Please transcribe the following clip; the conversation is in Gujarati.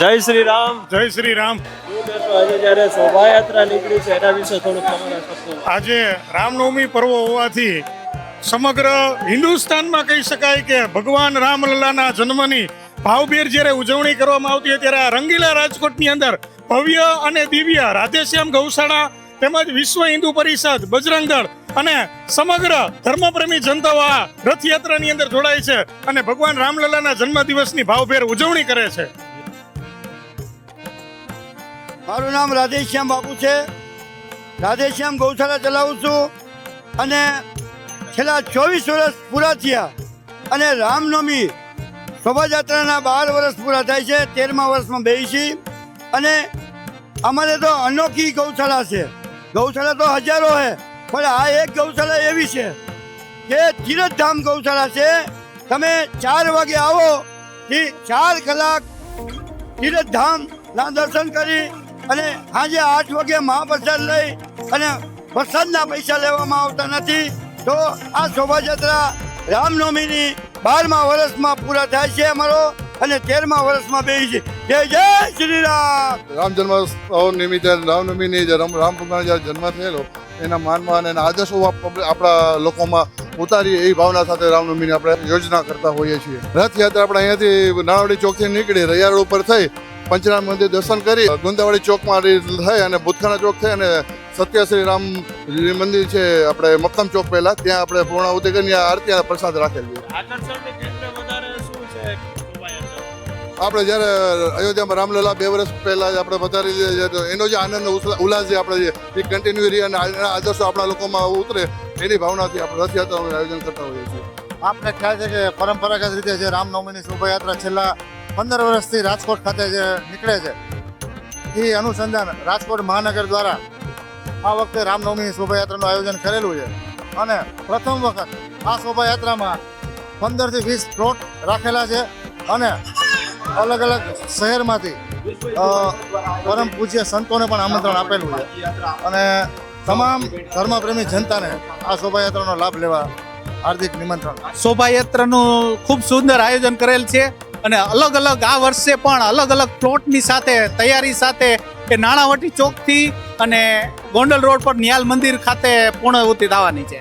જય શ્રી રામ. જય શ્રી રામ. આજે જ્યારે શોભાયાત્રા નીકળી છે એના વિશે થોડું તમારા શબ્દો. આજે રામનવમી પર્વ હોવાથી સમગ્ર હિન્દુસ્તાનમાં કહી શકાય કે ભગવાન રામલલ્લાના જન્મની ભાવભેર જ્યારે ઉજવણી કરવામાં આવતી હોય ત્યારે આ રંગીલા રાજકોટની અંદર ભવ્ય અને દિવ્ય રાધેશ્યામ ગૌશાળા તેમજ વિશ્વ હિન્દુ પરિષદ બજરંગ દળ અને સમગ્ર ધર્મપ્રેમી જનતાઓ આ રથયાત્રાની અંદર જોડાય છે અને ભગવાન રામલલ્લાના જન્મદિવસની ભાવભેર ઉજવણી કરે છે. મારું નામ રાધેશ્યામ બાપુ છે. રાધેશ્યામ ગૌશાળા ચલાવું છું અને છેલ્લા ચોવીસ વર્ષ પૂરા થયા અને રામનવમી શોભાયાત્રાના બાર વર્ષ પૂરા થાય છે, તેરમા વર્ષમાં બેસી અને અમારે તો અનોખી ગૌશાળા છે. ગૌશાળા તો હજારો છે પણ આ એક ગૌશાળા એવી છે કે તીરથધામ ગૌશાળા છે. તમે ચાર વાગે આવો ચાર કલાક તીરથધામ ના દર્શન કરી અને આજે આઠ વાગે મહાપ્રસાદ લઈ અને પ્રસાદના પૈસા લેવામાં આવતા નથી, તો આ શોભાયાત્રા રામનવમીની બારમા વર્ષમાં પૂરા થાય છે અમારો અને તેરમા વર્ષમાં બે છે. જય જય શ્રી રામ! રામ જન્મ નિમિત્તે રામનવમીની જે રામ રામ ભગવાન જન્મ થયેલો, એના માનમાં અને એના આદર્શો આપણા લોકોમાં ઉતારી એ ભાવના સાથે રામનવમીની આપણે યોજના કરતા હોઈએ છીએ. રથયાત્રા આપણે અહીંયાથી નાણાવડી ચોકથી નીકળી રૈયાળ ઉપર થઈ પંચનામ મંદિર દર્શન કરી ગુંદાવાડી ચોકમાં થઈ અને ભૂતખાના ચોક થઈ અને સત્યશ્રી રામ મંદિર છે આપણે મક્કમ ચોક પહેલા ત્યાં આપણે પૂર્ણાહુતિ કરીને આરતી અને પ્રસાદ રાખેલી આપણે જ્યારે અયોધ્યામાં રામલલા બે વર્ષ પહેલાં જ આપણે વધારી એનો જે આનંદ ઉલ્લા- ઉલ્લાસ જે આપણે એ કન્ટિન્યુ રહી અને આ આદર્શો આપણા લોકોમાં ઉતરે એની ભાવનાથી આપણે રથયાત્રાનું આયોજન કરતા હોઈએ છીએ. આપને ખ્યાલ છે કે પરંપરાગત રીતે જે રામનવમીની શોભાયાત્રા છેલ્લા પંદર વર્ષથી રાજકોટ ખાતે જે નીકળે છે, એ અનુસંધાન રાજકોટ મહાનગર દ્વારા આ વખતે રામનવમી શોભાયાત્રાનું આયોજન કરેલું છે. અને પ્રથમ વખત આ શોભાયાત્રામાં પંદરથી વીસ પ્લોટ રાખેલા છે અને અલગ અલગ શહેરમાંથી પરમ પૂજ્ય સંતોને પણ આમંત્રણ આપેલું છે. અને તમામ ધર્મપ્રેમી જનતાને આ શોભાયાત્રાનો લાભ લેવા હાર્દિક નિમંત્રણ. શોભાયાત્રાનું ખૂબ સુંદર આયોજન કરેલ છે. અને અલગ અલગ આ વર્ષે પણ અલગ અલગ પ્લોટની સાથે, તૈયારી સાથે એ નાણાવટી ચોકથી અને ગોંડલ રોડ પર નિયાલ મંદિર ખાતે પૂર્ણવૃત્તિ થવાની છે.